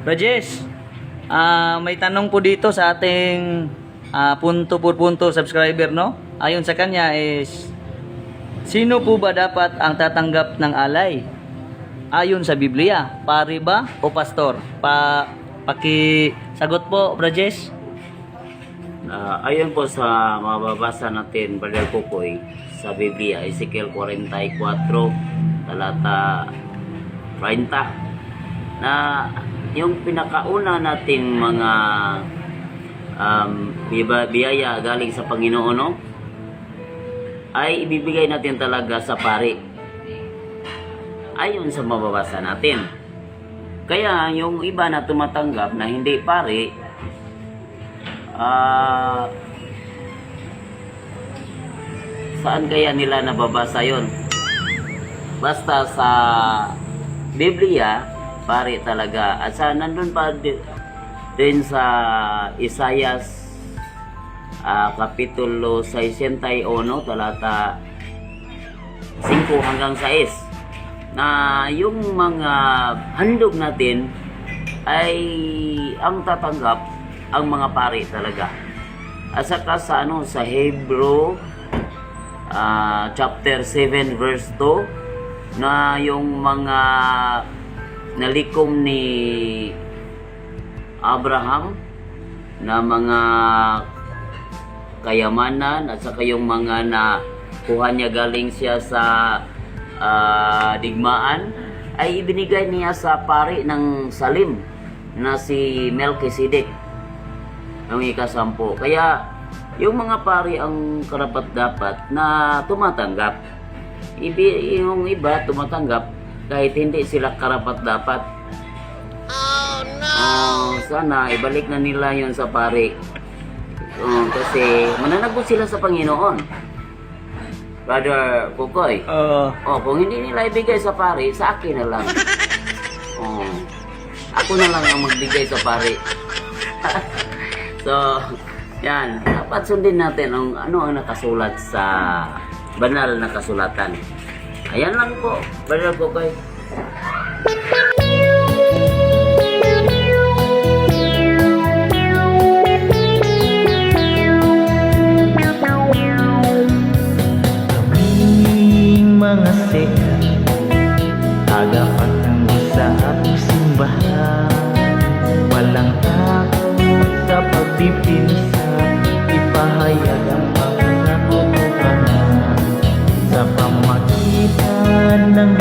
Rajesh, ah, may tanong po dito sa ating ah, punto por punto subscriber, no? Ayon sa kanya is, sino po ba dapat ang tatanggap ng alay? Ayon sa Biblia, pari ba o pastor? Pa, paki sagot po, Rajesh. Ah, ayon po sa mababasa natin, Brother Kukoy, sa Biblia, Ezekiel 44, talata 30, na yung pinakauna nating mga um, biyaya galing sa Panginoon, no? ay ibibigay natin talaga sa pari. Ayon sa mababasa natin. Kaya yung iba na tumatanggap na hindi pari, Ah, saan kaya nila nababasa yon? Basta sa Biblia, pare talaga. At sa nandun pa di- din sa Isayas ah, Kapitulo 61, talata 5 hanggang 6 na yung mga handog natin ay ang tatanggap ang mga pari talaga. At saka sa ano sa Hebrew ah, chapter 7 verse 2 na yung mga nalikom ni Abraham na mga kayamanan at saka yung mga na kuha niya galing siya sa ah, digmaan ay ibinigay niya sa pari ng Salim na si Melchizedek ng ikasampo. Kaya yung mga pari ang karapat dapat na tumatanggap. Ibi, yung iba tumatanggap kahit hindi sila karapat dapat. Oh no! sana ibalik na nila yon sa pari. Oh, kasi mananagot sila sa Panginoon. Brother Kukoy. Oo. Oh, kung hindi nila ibigay sa pari, sa akin na lang. Oh. Ako na lang ang magbigay sa pari. so, yan. Dapat sundin natin ang ano ang nakasulat sa banal na kasulatan. Ayan lang po, Brother Kukoy. ng